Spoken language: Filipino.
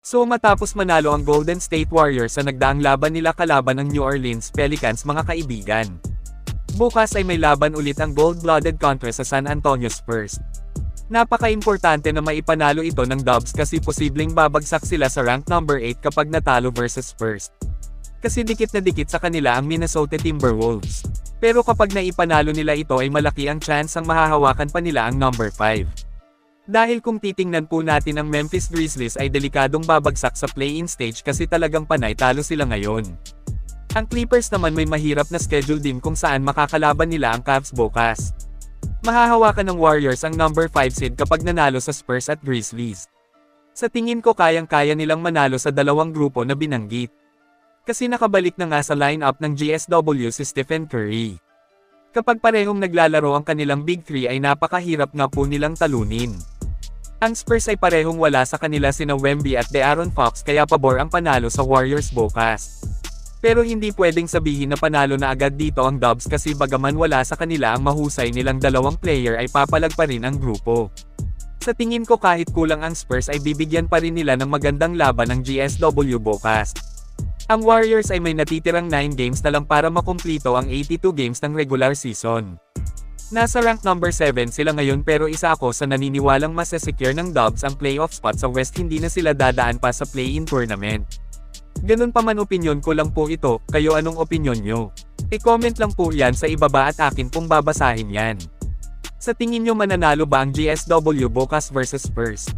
So matapos manalo ang Golden State Warriors sa nagdaang laban nila kalaban ng New Orleans Pelicans mga kaibigan. Bukas ay may laban ulit ang gold-blooded contra sa San Antonio Spurs. Napaka-importante na maipanalo ito ng Dubs kasi posibleng babagsak sila sa rank number 8 kapag natalo versus Spurs. Kasi dikit na dikit sa kanila ang Minnesota Timberwolves. Pero kapag naipanalo nila ito ay malaki ang chance ang mahahawakan pa nila ang number 5. Dahil kung titingnan po natin ang Memphis Grizzlies ay delikadong babagsak sa play-in stage kasi talagang panay talo sila ngayon. Ang Clippers naman may mahirap na schedule din kung saan makakalaban nila ang Cavs bukas. Mahahawakan ng Warriors ang number 5 seed kapag nanalo sa Spurs at Grizzlies. Sa tingin ko kayang-kaya nilang manalo sa dalawang grupo na binanggit. Kasi nakabalik na nga sa lineup ng GSW si Stephen Curry. Kapag parehong naglalaro ang kanilang Big 3 ay napakahirap nga po nilang talunin. Ang Spurs ay parehong wala sa kanila sina Wemby at De'Aaron Fox kaya pabor ang panalo sa Warriors bukas. Pero hindi pwedeng sabihin na panalo na agad dito ang Dubs kasi bagaman wala sa kanila ang mahusay nilang dalawang player ay papalag pa rin ang grupo. Sa tingin ko kahit kulang ang Spurs ay bibigyan pa rin nila ng magandang laban ng GSW bukas. Ang Warriors ay may natitirang 9 games na lang para makumplito ang 82 games ng regular season. Nasa rank number 7 sila ngayon pero isa ako sa naniniwalang mas secure ng Dubs ang playoff spot sa West hindi na sila dadaan pa sa play-in tournament. Ganun pa man opinyon ko lang po ito, kayo anong opinyon nyo? I-comment lang po yan sa ibaba at akin pong babasahin yan. Sa tingin nyo mananalo ba ang GSW bukas versus Spurs?